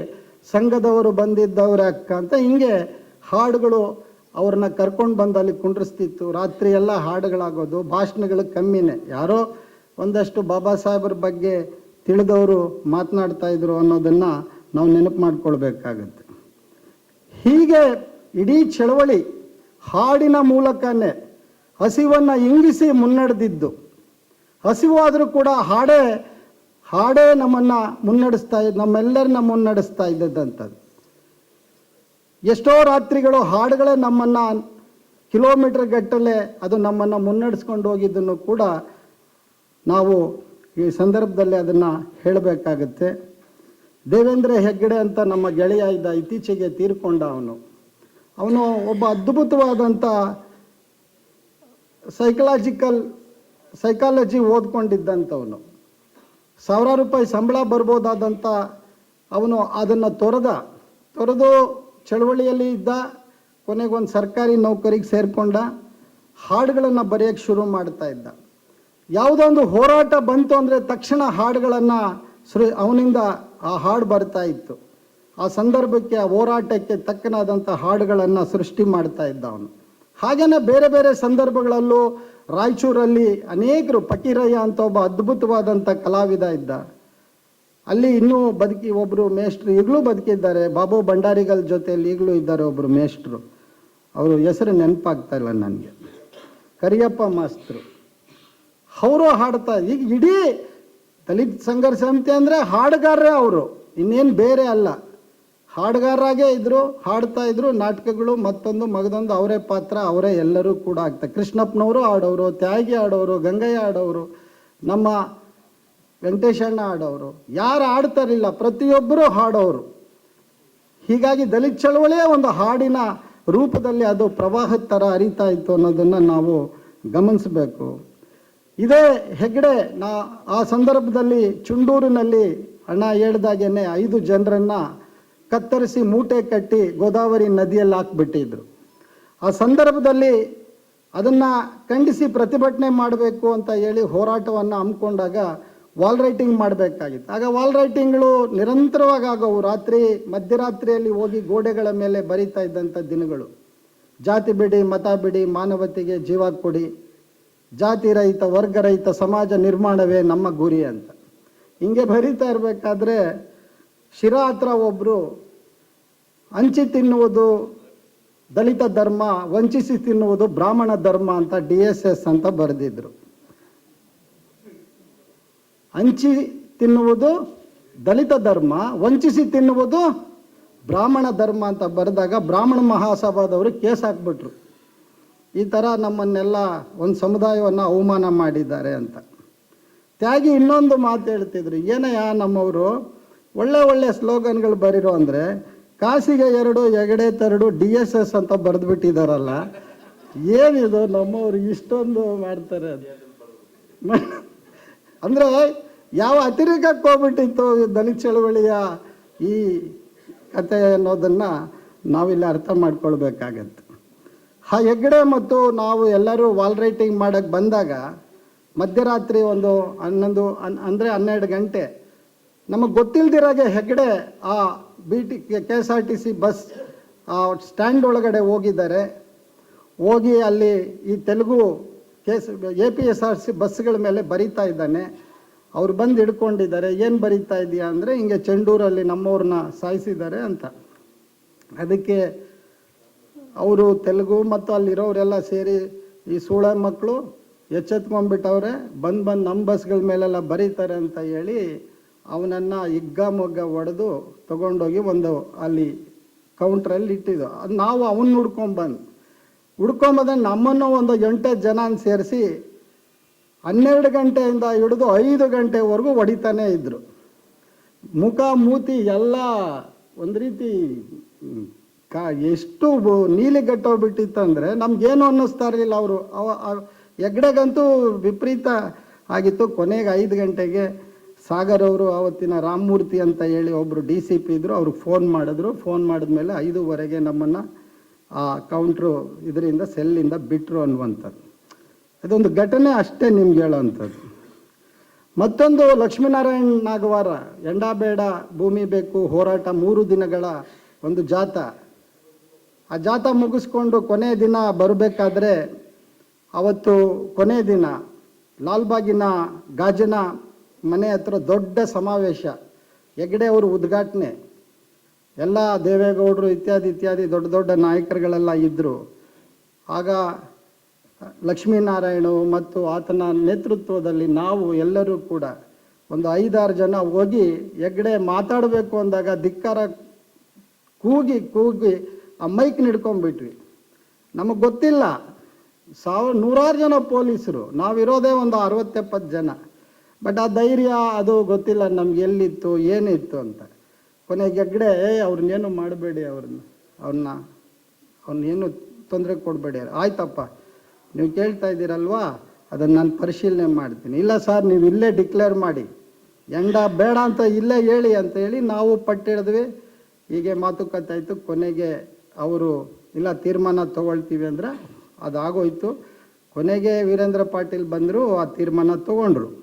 ಸಂಘದವರು ಬಂದಿದ್ದವರೇ ಅಕ್ಕ ಅಂತ ಹಿಂಗೆ ಹಾಡುಗಳು ಅವ್ರನ್ನ ಕರ್ಕೊಂಡು ಬಂದು ಅಲ್ಲಿ ಕುಂಡ್ರಿಸ್ತಿತ್ತು. ರಾತ್ರಿ ಎಲ್ಲ ಹಾಡುಗಳಾಗೋದು, ಭಾಷಣಗಳು ಕಮ್ಮಿನೇ. ಯಾರೋ ಒಂದಷ್ಟು ಬಾಬಾ ಸಾಹೇಬ್ರ ಬಗ್ಗೆ ತಿಳಿದವರು ಮಾತನಾಡ್ತಾ ಇದ್ರು ಅನ್ನೋದನ್ನು ನಾವು ನೆನಪು ಮಾಡ್ಕೊಳ್ಬೇಕಾಗತ್ತೆ. ಹೀಗೆ ಇಡೀ ಚಳವಳಿ ಹಾಡಿನ ಮೂಲಕನೇ ಹಸಿವನ್ನು ಇಂಗಿಸಿ ಮುನ್ನಡೆದಿದ್ದು. ಹಸಿವಾದರೂ ಕೂಡ ಹಾಡೇ ಹಾಡೇ ನಮ್ಮನ್ನು ಮುನ್ನಡೆಸ್ತಾ ನಮ್ಮೆಲ್ಲರನ್ನ ಮುನ್ನಡೆಸ್ತಾ ಇದ್ದದ್ದಂಥದ್ದು. ಎಷ್ಟೋ ರಾತ್ರಿಗಳು ಹಾಡುಗಳೇ ನಮ್ಮನ್ನು ಕಿಲೋಮೀಟರ್ ಗಟ್ಟಲೆ ಅದು ನಮ್ಮನ್ನು ಮುನ್ನಡೆಸ್ಕೊಂಡು ಹೋಗಿದ್ದನ್ನು ಕೂಡ ನಾವು ಈ ಸಂದರ್ಭದಲ್ಲಿ ಅದನ್ನು ಹೇಳಬೇಕಾಗತ್ತೆ. ದೇವೇಂದ್ರ ಹೆಗ್ಗಡೆ ಅಂತ ನಮ್ಮ ಗೆಳೆಯ ಇದ್ದ ಇತ್ತೀಚೆಗೆ ತೀರ್ಕೊಂಡ ಅವನು. ಅವನು ಒಬ್ಬ ಅದ್ಭುತವಾದಂಥ ಸೈಕಲಾಜಿಕಲ್ ಸೈಕಾಲಜಿ ಓದ್ಕೊಂಡಿದ್ದಂಥವನು. ಸಾವಿರಾರು ರೂಪಾಯಿ ಸಂಬಳ ಬರ್ಬೋದಾದಂಥ ಅವನು ಅದನ್ನು ತೊರೆದ, ತೊರೆದು ಚಳವಳಿಯಲ್ಲಿ ಇದ್ದ, ಕೊನೆಗೊಂದು ಸರ್ಕಾರಿ ನೌಕರಿಗೆ ಸೇರಿಕೊಂಡ, ಹಾಡುಗಳನ್ನು ಬರೆಯೋಕ್ಕೆ ಶುರು ಮಾಡ್ತಾ ಇದ್ದ. ಯಾವುದೋ ಒಂದು ಹೋರಾಟ ಬಂತು ಅಂದರೆ ತಕ್ಷಣ ಹಾಡುಗಳನ್ನು ಸೃ, ಅವನಿಂದ ಆ ಹಾಡು ಬರ್ತಾ ಇತ್ತು. ಆ ಸಂದರ್ಭಕ್ಕೆ, ಆ ಹೋರಾಟಕ್ಕೆ ತಕ್ಕನಾದಂಥ ಹಾಡುಗಳನ್ನು ಸೃಷ್ಟಿ ಮಾಡ್ತಾ ಇದ್ದ ಅವನು. ಹಾಗೆಯೇ ಬೇರೆ ಬೇರೆ ಸಂದರ್ಭಗಳಲ್ಲೂ ರಾಯಚೂರಲ್ಲಿ ಅನೇಕರು ಪಕೀರಯ್ಯ ಅಂತ ಒಬ್ಬ ಅದ್ಭುತವಾದಂಥ ಕಲಾವಿದ ಇದ್ದ ಅಲ್ಲಿ ಇನ್ನೂ ಬದುಕಿ ಒಬ್ಬರು ಮೇಷ್ಟ್ರು ಈಗಲೂ ಬದುಕಿದ್ದಾರೆ. ಬಾಬು ಭಂಡಾರಿಗಲ್ ಜೊತೆಯಲ್ಲಿ ಈಗಲೂ ಇದ್ದಾರೆ ಒಬ್ಬರು ಮೇಷ್ಟ್ರು. ಅವರು ಹೆಸರು ನೆನಪಾಗ್ತಾ ಇಲ್ಲ ನನಗೆ. ಕರಿಯಪ್ಪ ಮಾಸ್ತರು. ಅವರು ಹಾಡ್ತಾ ಈಗ ಇಡೀ ದಲಿತ ಸಂಘರ್ಷ ಸಮಿತಿ ಅಂದರೆ ಹಾಡುಗಾರರೇ ಅವರು. ಇನ್ನೇನು ಬೇರೆ ಅಲ್ಲ. ಹಾಡುಗಾರರಾಗೇ ಇದ್ದರು ಹಾಡ್ತಾ ಇದ್ರು, ನಾಟಕಗಳು ಮತ್ತೊಂದು ಮಗದೊಂದು ಅವರೇ ಪಾತ್ರ, ಅವರೇ ಎಲ್ಲರೂ ಕೂಡ ಆಗ್ತಾರೆ. ಕೃಷ್ಣಪ್ಪನವರು ಆಡೋರು ತ್ಯಾಗಿ ಆಡೋರು ಗಂಗಯ್ಯ ಆಡೋರು ನಮ್ಮ ವೆಂಕಟೇಶಣ್ಣ ಆಡೋರು ಯಾರು ಆಡ್ತಾರಿಲ್ಲ ಪ್ರತಿಯೊಬ್ಬರು ಹಾಡೋರು. ಹೀಗಾಗಿ ದಲಿತ ಚಳವಳಿಯೇ ಒಂದು ಹಾಡಿನ ರೂಪದಲ್ಲಿ ಅದು ಪ್ರವಾಹದ ಥರ ಅರಿತಾ ಇತ್ತು ಅನ್ನೋದನ್ನು ನಾವು ಗಮನಿಸಬೇಕು. ಇದೇ ಹೆಗ್ಡೆ, ನಾ ಆ ಸಂದರ್ಭದಲ್ಲಿ ಚುಂಡೂರಿನಲ್ಲಿ ಅಣ್ಣ ಹೇಳ್ದಾಗೇನೆ ಐದು ಜನರನ್ನ ಕತ್ತರಿಸಿ ಮೂಟೆ ಕಟ್ಟಿ ಗೋದಾವರಿ ನದಿಯಲ್ಲಿ ಹಾಕ್ಬಿಟ್ಟಿದ್ರು. ಆ ಸಂದರ್ಭದಲ್ಲಿ ಅದನ್ನು ಖಂಡಿಸಿ ಪ್ರತಿಭಟನೆ ಮಾಡಬೇಕು ಅಂತ ಹೇಳಿ ಹೋರಾಟವನ್ನು ಹಮ್ಮಿಕೊಂಡಾಗ ವಾಲ್ ರೈಟಿಂಗ್ ಮಾಡಬೇಕಾಗಿತ್ತು. ಆಗ ವಾಲ್ ರೈಟಿಂಗ್ಗಳು ನಿರಂತರವಾಗಿ ಆಗೋವು ರಾತ್ರಿ, ಮಧ್ಯರಾತ್ರಿಯಲ್ಲಿ ಹೋಗಿ ಗೋಡೆಗಳ ಮೇಲೆ ಬರೀತಾ ಇದ್ದಂಥ ದಿನಗಳು. ಜಾತಿ ಬಿಡಿ, ಮತ ಬಿಡಿ, ಮಾನವತೆಗೆ ಜೀವ ಕೊಡಿ, ಜಾತಿ ರಹಿತ ವರ್ಗರಹಿತ ಸಮಾಜ ನಿರ್ಮಾಣವೇ ನಮ್ಮ ಗುರಿ ಅಂತ. ಹಿಂಗೆ ಬರೀತಾ ಇರಬೇಕಾದ್ರೆ ಶಿರಾ ಹತ್ರ ಒಬ್ಬರು ಹಂಚಿ ತಿನ್ನುವುದು ದಲಿತ ಧರ್ಮ, ವಂಚಿಸಿ ತಿನ್ನುವುದು ಬ್ರಾಹ್ಮಣ ಧರ್ಮ ಅಂತ ಡಿ ಎಸ್ ಎಸ್ ಅಂತ ಬರೆದಿದ್ರು. ಹಂಚಿ ತಿನ್ನುವುದು ದಲಿತ ಧರ್ಮ, ವಂಚಿಸಿ ತಿನ್ನುವುದು ಬ್ರಾಹ್ಮಣ ಧರ್ಮ ಅಂತ ಬರೆದಾಗ ಬ್ರಾಹ್ಮಣ ಮಹಾಸಭಾದವರು ಕೇಸ್ ಹಾಕ್ಬಿಟ್ರು. ಈ ಥರ ನಮ್ಮನ್ನೆಲ್ಲ ಒಂದು ಸಮುದಾಯವನ್ನು ಅವಮಾನ ಮಾಡಿದ್ದಾರೆ ಅಂತ. ತ್ಯಾಗಿ ಇನ್ನೊಂದು ಮಾತು ಹೇಳ್ತಿದ್ರು. ಏನಯ್ಯ ನಮ್ಮವರು? ಒಳ್ಳೆ ಒಳ್ಳೆ ಸ್ಲೋಗನ್ಗಳು ಬರಿರೋ ಅಂದರೆ ಕಾಸಿಗೆ ಎರಡು ಎಗಡೆ ತರಡು, ಡಿ ಎಸ್ ಎಸ್ ಅಂತ ಬರೆದ್ಬಿಟ್ಟಿದಾರಲ್ಲ. ಏನಿದು? ನಮ್ಮವ್ರು ಇಷ್ಟೊಂದು ಮಾಡ್ತಾರೆ ಅದು. ಅಂದರೆ, ಯಾವ ಅತಿರೇಕಕ್ಕೆ ಹೋಗ್ಬಿಟ್ಟಿತ್ತು ದಲಿತ ಚಳವಳಿಯ ಈ ಕತೆ ಅನ್ನೋದನ್ನು ನಾವಿಲ್ಲಿ ಅರ್ಥ ಮಾಡ್ಕೊಳ್ಬೇಕಾಗತ್ತೆ. ಆ ಹೆಗ್ಗಡೆ ಮತ್ತು ನಾವು ಎಲ್ಲರೂ ವಾಲ್ ರೈಟಿಂಗ್ ಮಾಡೋಕ್ಕೆ ಬಂದಾಗ, ಮಧ್ಯರಾತ್ರಿ ಒಂದು ಹನ್ನೊಂದು ಅನ್ ಅಂದರೆ ಹನ್ನೆರಡು ಗಂಟೆ ನಮಗೆ ಗೊತ್ತಿಲ್ದಿರಾಗೆ ಹೆಗ್ಡೆ ಆ B T K S R T C bus ಆ ಸ್ಟ್ಯಾಂಡ್ ಒಳಗಡೆ ಹೋಗಿದ್ದಾರೆ. ಹೋಗಿ ಅಲ್ಲಿ ಈ Telugu case A P S R T ಬಸ್ಗಳ ಮೇಲೆ ಬರೀತಾ ಇದ್ದಾನೆ. ಅವ್ರು ಬಂದು ಹಿಡ್ಕೊಂಡಿದ್ದಾರೆ. ಏನು ಬರೀತಾ ಇದೆಯಾ ಅಂದರೆ ಹಿಂಗೆ ಚೆಂಡೂರಲ್ಲಿ ನಮ್ಮವ್ರನ್ನ ಸಾಯಿಸಿದ್ದಾರೆ ಅಂತ. ಅದಕ್ಕೆ ಅವರು ತೆಲುಗು ಮತ್ತು ಅಲ್ಲಿರೋರೆಲ್ಲ ಸೇರಿ ಈ ಸೂಳ ಮಕ್ಕಳು ಎಚ್ಚೆತ್ಕೊಂಡ್ಬಿಟ್ಟವ್ರೆ, ಬಂದು ಬಂದು ನಮ್ಮ ಬಸ್ಗಳ ಮೇಲೆಲ್ಲ ಬರೀತಾರೆ ಅಂತ ಹೇಳಿ ಅವನನ್ನು ಹಿಗ್ಗ ಮೊಗ್ಗ ಹೊಡೆದು ತಗೊಂಡೋಗಿ ಒಂದು ಅಲ್ಲಿ ಕೌಂಟ್ರಲ್ಲಿ ಇಟ್ಟಿದ್ದು. ಅದು ನಾವು ಅವನ್ನ ಹುಡ್ಕೊಂಬಂದು ಹುಡ್ಕೊಂಬಂದ್ರೆ ನಮ್ಮನ್ನು ಒಂದು ಎಂಟು ಜನ ಸೇರಿಸಿ ಹನ್ನೆರಡು ಗಂಟೆಯಿಂದ ಹಿಡಿದು ಐದು ಗಂಟೆವರೆಗೂ ಹೊಡಿತಾನೇ ಇದ್ದರು ಮುಖ, ಮೂತಿ ಎಲ್ಲ ಒಂದು ರೀತಿ ಕಾ, ಎಷ್ಟು ನೀಲಿ ನೀಲಿಗಟ್ಟೋಗ್ಬಿಟ್ಟಿತ್ತಂದರೆ ನಮ್ಗೇನು ಅನ್ನಿಸ್ತಾ ಇರಲಿಲ್ಲ ಅವರು. ಅವ, ಅವ್- ಹೆಗ್ಡೆಗಂತೂ ವಿಪರೀತ ಆಗಿತ್ತು. ಕೊನೆಗೆ ಐದು ಗಂಟೆಗೆ ಸಾಗರ್ ಅವರು ಆವತ್ತಿನ ರಾಮಮೂರ್ತಿ ಅಂತ ಹೇಳಿ ಒಬ್ಬರು ಡಿ ಸಿ ಪಿ ಇದ್ದರು ಅವ್ರಿಗೆ ಫೋನ್ ಮಾಡಿದ್ರು. ಫೋನ್ ಮಾಡಿದ್ಮೇಲೆ ಐದೂವರೆಗೆ ನಮ್ಮನ್ನು ಆ ಕೌಂಟ್ರು ಇದರಿಂದ ಸೆಲ್ಲಿಂದ ಬಿಟ್ಟರು ಅನ್ನುವಂಥದ್ದು. ಅದೊಂದು ಘಟನೆ ಅಷ್ಟೇ ನಿಮ್ಗೆ ಹೇಳೋವಂಥದ್ದು ಮತ್ತೊಂದು ಲಕ್ಷ್ಮೀನಾರಾಯಣ್ ನಾಗವಾರ, ಎಂಡ ಬೇಡ, ಭೂಮಿ ಬೇಕು, ಹೋರಾಟ ಮೂರು ದಿನಗಳ ಒಂದು ಜಾತ ಆ ಜಾತ ಮುಗಿಸ್ಕೊಂಡು ಕೊನೆ ದಿನ ಬರಬೇಕಾದ್ರೆ, ಅವತ್ತು ಕೊನೆ ದಿನ ಲಾಲ್ಬಾಗಿನ ಗಾಜಿನ ಮನೆ ಹತ್ರ ದೊಡ್ಡ ಸಮಾವೇಶ, ಹೆಗ್ಡೆ ಅವರು ಉದ್ಘಾಟನೆ. ಎಲ್ಲ ದೇವೇಗೌಡರು ಇತ್ಯಾದಿ ಇತ್ಯಾದಿ ದೊಡ್ಡ ದೊಡ್ಡ ನಾಯಕರುಗಳೆಲ್ಲ ಇದ್ದರು ಆಗ ಲಕ್ಷ್ಮೀನಾರಾಯಣ ಮತ್ತು ಆತನ ನೇತೃತ್ವದಲ್ಲಿ ನಾವು ಎಲ್ಲರೂ ಕೂಡ ಒಂದು ಐದಾರು ಜನ ಹೋಗಿ ಹೆಗ್ಡೆ ಮಾತಾಡಬೇಕು ಅಂದಾಗ ಧಿಕ್ಕಾರ ಕೂಗಿ ಕೂಗಿ ಆ ಮೈಕ್ ಹಿಡ್ಕೊಂಡ್ಬಿಟ್ವಿ. ನಮಗೆ ಗೊತ್ತಿಲ್ಲ. ಸಾವಿರ ನೂರಾರು ಜನ ಪೊಲೀಸರು. ನಾವಿರೋದೇ ಒಂದು ಅರವತ್ತೆಪ್ಪತ್ತು ಜನ. ಬಟ್ ಆ ಧೈರ್ಯ ಅದು ಗೊತ್ತಿಲ್ಲ, ನಮ್ಗೆ ಎಲ್ಲಿತ್ತು, ಏನಿತ್ತು ಅಂತ. ಕೊನೆಗೆ ಗೆಗ್ಡೆ, ಏ, ಅವ್ರನ್ನೇನು ಮಾಡಬೇಡಿ ಅವ್ರನ್ನ ಅವ್ರನ್ನ, ಅವ್ರನ್ನೇನು ತೊಂದರೆ ಕೊಡಬೇಡಿ. ಆಯ್ತಪ್ಪ, ನೀವು ಕೇಳ್ತಾ ಇದ್ದೀರಲ್ವಾ? ಅದನ್ನು ನಾನು ಪರಿಶೀಲನೆ ಮಾಡ್ತೀನಿ. ಇಲ್ಲ ಸರ್, ನೀವು ಇಲ್ಲೇ ಡಿಕ್ಲೇರ್ ಮಾಡಿ. ಎಂಡ ಬೇಡ ಅಂತ ಇಲ್ಲೇ ಹೇಳಿ ಅಂತ ಹೇಳಿ ನಾವು ಪಟ್ಟಿಡಿದ್ವಿ. ಹೀಗೆ ಮಾತುಕತೆ ಆಯಿತು. ಕೊನೆಗೆ ಅವರು, ಇಲ್ಲ, ತೀರ್ಮಾನ ತಗೊಳ್ತೀವಿ ಅಂದ್ರೆ ಅದಾಗೋಯ್ತು. ಕೊನೆಗೆ ವೀರೇಂದ್ರ ಪಾಟೀಲ್ ಬಂದರು, ಆ ತೀರ್ಮಾನ ತಗೊಂಡ್ರು.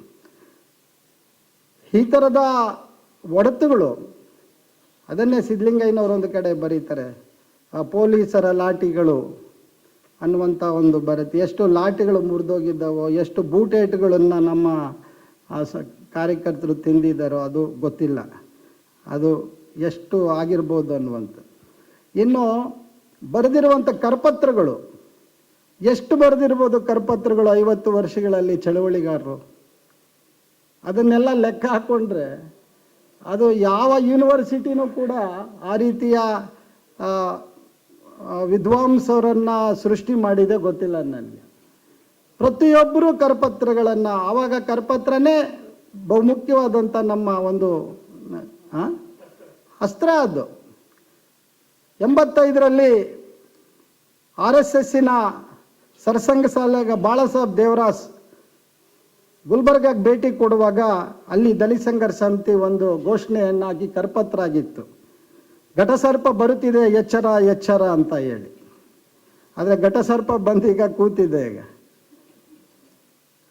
ಈ ಥರದ ಒಡೆತುಗಳು, ಅದನ್ನೇ ಸಿದ್ಧಲಿಂಗಯ್ಯನವರು ಒಂದು ಕಡೆ ಬರೀತಾರೆ. ಪೊಲೀಸರ ಲಾಠಿಗಳು ಅನ್ನುವಂಥ ಒಂದು ಬರುತ್ತೆ ಎಷ್ಟು ಲಾಠಿಗಳು ಮುರಿದೋಗಿದ್ದಾವೋ, ಎಷ್ಟು ಬೂಟೇಟ್ಗಳನ್ನು ನಮ್ಮ ಸ, ಕಾರ್ಯಕರ್ತರು ತಿಂದಿದ್ದಾರೋ ಅದು ಗೊತ್ತಿಲ್ಲ. ಅದು ಎಷ್ಟು ಆಗಿರ್ಬೋದು ಅನ್ನುವಂಥ ಇನ್ನು ಬರೆದಿರುವಂಥ ಕರಪತ್ರಗಳು, ಎಷ್ಟು ಬರೆದಿರ್ಬೋದು ಕರಪತ್ರಗಳು ಐವತ್ತು ವರ್ಷಗಳಲ್ಲಿ ಚಳವಳಿಗಾರರು? ಅದನ್ನೆಲ್ಲ ಲೆಕ್ಕ ಹಾಕ್ಕೊಂಡ್ರೆ ಅದು ಯಾವ ಯೂನಿವರ್ಸಿಟಿನೂ ಕೂಡ ಆ ರೀತಿಯ ವಿದ್ವಾಂಸರನ್ನ ಸೃಷ್ಟಿ ಮಾಡಿದೆ ಗೊತ್ತಿಲ್ಲ ನನಗೆ. ಪ್ರತಿಯೊಬ್ಬರೂ ಕರಪತ್ರಗಳನ್ನು, ಆವಾಗ ಕರಪತ್ರನೇ ಬಹುಮುಖ್ಯವಾದಂಥ ನಮ್ಮ ಒಂದು ಅಸ್ತ್ರ ಅದು. ಎಂಬತ್ತೈದರಲ್ಲಿ ಆರ್ ಎಸ್ ಎಸ್ಸಿನ ಸರ್ಸಂಘ ಸಾಲಾಗ ಬಾಳಾಸಾಹೇಬ್ ದೇವರಾಸ್ ಗುಲ್ಬರ್ಗಾಗೆ ಭೇಟಿ ಕೊಡುವಾಗ ಅಲ್ಲಿ ದಲಿತ ಸಂಘರ್ಷ ಸಮಿತಿ ಒಂದು ಘೋಷಣೆಯನ್ನಾಗಿ ಕರಪತ್ರ ಆಗಿತ್ತು ಘಟಸರ್ಪ ಬರುತ್ತಿದೆ, ಎಚ್ಚರ ಎಚ್ಚರ ಅಂತ ಹೇಳಿ. ಆದರೆ ಘಟಸರ್ಪ ಬಂದೀಗ ಕೂತಿದೆ ಈಗ.